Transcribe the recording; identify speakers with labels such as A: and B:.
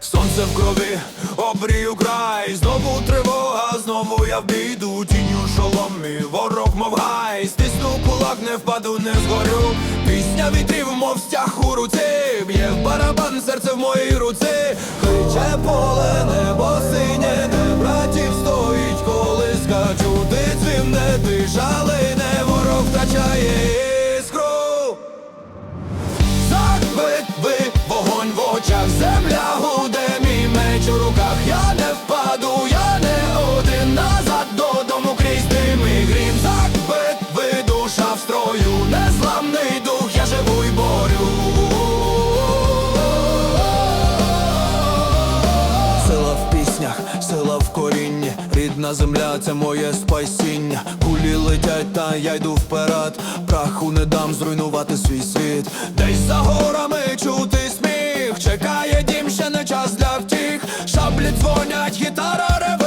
A: Сонце в крові, обрію край, знову тривога, знову я в біду, тіню шоломі, ворог мов гай, стисну кулак, не впаду, не згорю. Мов стяг у руці, б'є барабан, серце в моїй руці, кличе поле, небо синє, рідна земля, це моє спасіння. Кулі летять, та я йду вперед. Праху не дам зруйнувати свій світ. Десь за горами чути сміх. Чекає дім, ще не час для втіх. Шаблі дзвонять, гітара реве.